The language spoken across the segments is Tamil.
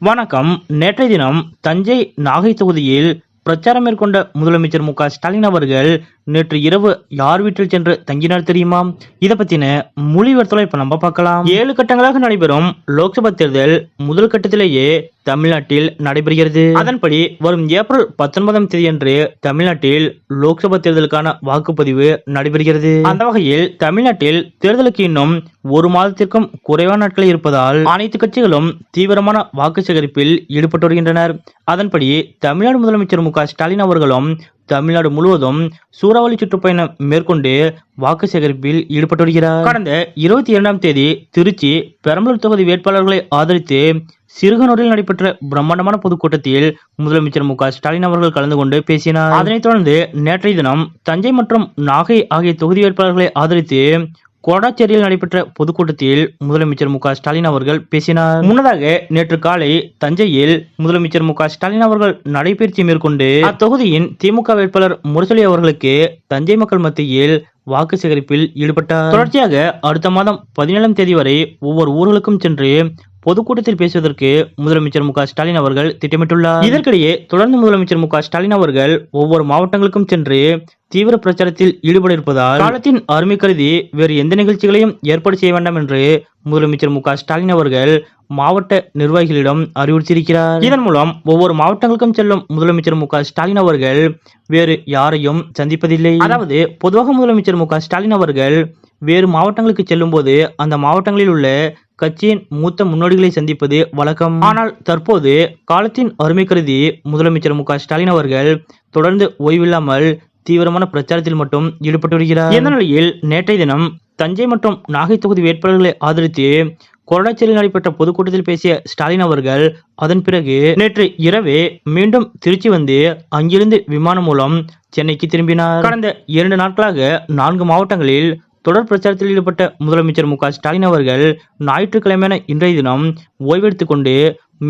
வணக்கம். நேற்றைய தினம் தஞ்சை நாகை தொகுதியில் பிரச்சாரம் மேற்கொண்ட முதலமைச்சர் மு ஸ்டாலின் அவர்கள் நேற்று இரவு யார் வீட்டில் சென்று தங்கினார் தெரியுமா? இதை பத்தின மொழிவர்த்தலை இப்ப நம்ம பார்க்கலாம். ஏழு கட்டங்களாக நடைபெறும் லோக்சபா தேர்தல் முதல் கட்டத்திலேயே தமிழ்நாட்டில் நடைபெறுகிறது. அதன்படி வரும் ஏப்ரல் பத்தொன்பதாம் தேதியன்று தமிழ்நாட்டில் லோக்சபா தேர்தலுக்கான வாக்குப்பதிவு நடைபெறுகிறது. அந்த வகையில் தமிழ்நாட்டில் தேர்தலுக்கு இன்னும் ஒரு மாதத்திற்கும் குறைவான நாட்கள் இருப்பதால் அனைத்து கட்சிகளும் தீவிரமான வாக்கு சேகரிப்பில் ஈடுபட்டு வருகின்றனர். அதன்படி தமிழ்நாடு முதலமைச்சர் மு ஸ்டாலின் அவர்களும் தமிழ்நாடு முழுவதும் சூறாவளி சுற்றுப்பயணம் மேற்கொண்டு வாக்கு சேகரிப்பில் ஈடுபட்டு வருகிறார். கடந்த இருபத்தி இரண்டாம் தேதி திருச்சி பெரம்பலூர் தொகுதி வேட்பாளர்களை ஆதரித்து சிறுகனூரில் நடைபெற்ற பிரம்மாண்டமான பொதுக்கூட்டத்தில் முதலமைச்சர் மு ஸ்டாலின் அவர்கள் கலந்து கொண்டு பேசினார். அதனைத் தொடர்ந்து நேற்றைய தினம் தஞ்சை மற்றும் நாகை ஆகிய தொகுதி வேட்பாளர்களை ஆதரித்து கோடாச்சேரியில் நடைபெற்ற பொதுக்கூட்டத்தில் முதலமைச்சர் மு ஸ்டாலின் அவர்கள் பேசினார். முன்னதாக நேற்று காலை தஞ்சையில் முதலமைச்சர் மு ஸ்டாலின் அவர்கள் நடைபயிற்சி மேற்கொண்டு அத்தொகுதியின் திமுக வேட்பாளர் முரசொலி அவர்களுக்கு தஞ்சை மக்கள் மத்தியில் வாக்கு சேகரிப்பில் ஈடுபட்டார். தொடர்ச்சியாக அடுத்த மாதம் பதினேழாம் தேதி வரை ஒவ்வொரு ஊர்களுக்கும் சென்று பொதுக்கூட்டத்தில் பேசுவதற்கு முதலமைச்சர் மு ஸ்டாலின் அவர்கள் திட்டமிட்டுள்ளார். இதற்கிடையே தொடர்ந்து முதலமைச்சர் மு ஸ்டாலின் அவர்கள் ஒவ்வொரு மாவட்டங்களுக்கும் சென்று தீவிர பிரச்சாரத்தில் ஈடுபட இருப்பதால் காலத்தின் அருமை கருதி வேறு எந்த நிகழ்ச்சிகளையும் ஏற்பாடு செய்ய வேண்டாம் என்று முதலமைச்சர் மு ஸ்டாலின் அவர்கள் மாவட்ட நிர்வாகிகளிடம் அறிவுறுத்தியிருக்கிறார். இதன் மூலம் ஒவ்வொரு மாவட்டங்களுக்கும் செல்லும் முதலமைச்சர் மு ஸ்டாலின் அவர்கள் வேறு யாரையும் சந்திப்பதில்லை. அதாவது பொதுவாக முதலமைச்சர் மு ஸ்டாலின் அவர்கள் வேறு மாவட்டங்களுக்கு செல்லும் போது அந்த மாவட்டங்களில் உள்ள கட்சியின் மூத்த முன்னோடிகளை சந்திப்பது வழக்கம். ஆனால் தற்போது காலத்தின் அருமை கருதி முதலமைச்சர் மு ஸ்டாலின் அவர்கள் தொடர்ந்து ஓய்வில்லாமல் தீவிரமான பிரச்சாரத்தில் மட்டும் ஈடுபட்டு வருகிறார். இந்த நிலையில் நேற்றைய தினம் தஞ்சை மற்றும் நாகை தொகுதி வேட்பாளர்களை ஆதரித்து கொரடாச்சேரியில் நடைபெற்ற பொதுக்கூட்டத்தில் பேசிய ஸ்டாலின் அவர்கள் அதன் பிறகு நேற்று இரவே மீண்டும் திருச்சி வந்து அங்கிருந்து விமானம் மூலம் சென்னைக்கு திரும்பினார். கடந்த இரண்டு நாட்களாக நான்கு மாவட்டங்களில் தொடர் பிரச்சாரத்தில் ஈடுபட்ட முதலமைச்சர் மு ஸ்டாலின் அவர்கள் ஞாயிற்றுக்கிழமையான இன்றைய தினம் ஓய்வெடுத்துக் கொண்டு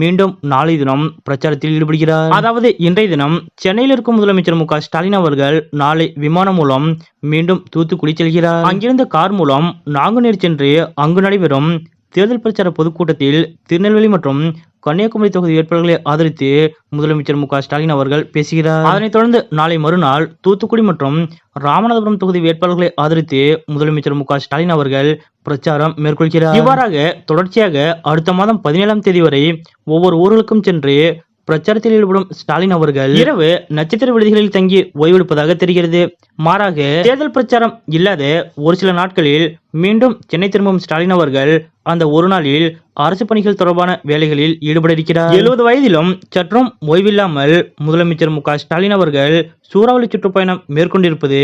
மீண்டும் நாளை தினம் பிரச்சாரத்தில் ஈடுபடுகிறார். அதாவது இன்றைய தினம் சென்னையில் இருக்கும் முதலமைச்சர் மு ஸ்டாலின் அவர்கள் நாளை விமானம் மூலம் மீண்டும் தூத்துக்குடி செல்கிறார். அங்கிருந்து கார் மூலம் நாங்குநேர் சென்று அங்கு நடைபெறும் தேர்தல் பிரச்சார பொதுக்கூட்டத்தில் திருநெல்வேலி மற்றும் கன்னியாகுமரி தொகுதி வேட்பாளர்களை ஆதரித்து முதலமைச்சர் மு ஸ்டாலின் அவர்கள் பேசுகிறார். அதனைத் தொடர்ந்து நாளை மறுநாள் தூத்துக்குடி மற்றும் ராமநாதபுரம் தொகுதி வேட்பாளர்களை ஆதரித்து முதலமைச்சர் மு ஸ்டாலின் அவர்கள் பிரச்சாரம் மேற்கொள்கிறார். இவ்வாறாக தொடர்ச்சியாக அடுத்த மாதம் பதினேழாம் தேதி வரை ஒவ்வொரு ஊர்களுக்கும் சென்று பிரச்சாரத்தில் ஈடுபடும் ஸ்டாலின் அவர்கள் இரவு நட்சத்திர விடுதிகளில் தங்கி ஓய்வெடுப்பதாக தெரிகிறது. மாறாக தேர்தல் பிரச்சாரம் இல்லாத ஒரு சில நாட்களில் மீண்டும் சென்னை திரும்பும் ஸ்டாலின் அவர்கள் அந்த ஒரு நாளில் அரசு பணிகள் தொடர்பான வேலைகளில் ஈடுபட இருக்கிறார் எழுபது வயதிலும் சற்றும் ஓய்வில்லாமல் முதலமைச்சர் மு ஸ்டாலின் அவர்கள் சூறாவளி சுற்றுப்பயணம் மேற்கொண்டிருப்பது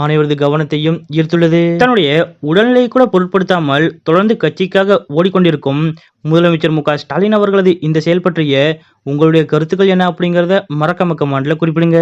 அனைவரது கவனத்தையும் ஈர்த்துள்ளது. தன்னுடைய உடல்நிலையை கூட பொருட்படுத்தாமல் தொடர்ந்து கட்சிக்காக ஓடிக்கொண்டிருக்கும் முதலமைச்சர் மு ஸ்டாலின் அவர்களது இந்த செயல் பற்றிய உங்களுடைய கருத்துக்கள் என்ன அப்படிங்கறத மறக்காம மாண்டில குறிப்பிடுங்க.